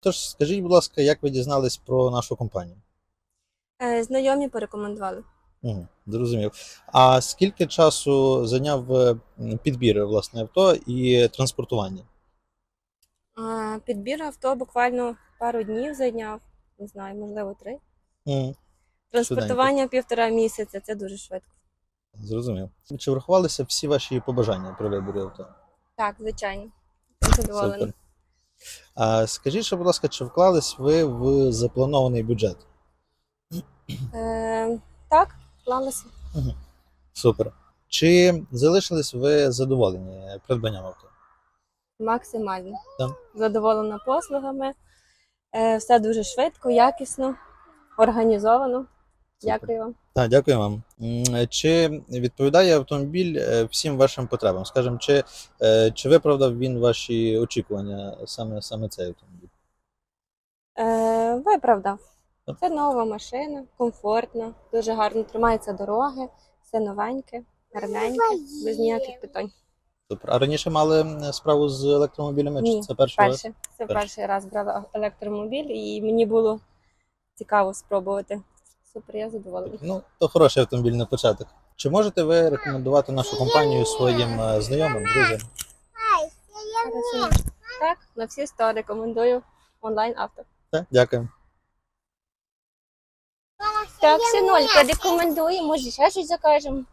Тож скажіть, будь ласка, як ви дізнались про нашу компанію? Е, Знайомі порекомендували. Угу, зрозумів. А скільки часу зайняв е, підбір власне авто і транспортування? Е, Підбір авто буквально пару днів зайняв, не знаю, можливо, три. М, Транспортування півтора місяця це дуже швидко. Зрозумів. Чи врахувалися всі ваші побажання при виборі авто? Так, звичайно. Задоволена. Скажіть, будь ласка, чи вклались ви в запланований бюджет? Е, так, вклалася. Супер. Чи залишились ви задоволені придбанням авто? Максимально. Так. Задоволена послугами. Е, все дуже швидко, якісно, організовано. Дякую вам. Так, дякую вам. Чи відповідає автомобіль е, всім вашим потребам? Скажімо, чи, е, чи виправдав він ваші очікування саме, саме цей автомобіль? Е, виправдав. Це нова машина, комфортна, дуже гарно тримається дороги, все новеньке, гарненьке, без ніяких питань. Супер. А раніше мали справу з електромобілями? Ні, Чи це перший раз? Перше, це Перше. перший раз брала електромобіль, і мені було цікаво спробувати. Супер, я задоволена. Ну, то хороший автомобіль на початок. Чи можете ви рекомендувати нашу компанію своїм е, знайомим, друзям? Хорошо. Так, на всі сто рекомендую онлайн авто. Так, дякую. Так, синулька, рекомендуємо, може ще щось закажемо.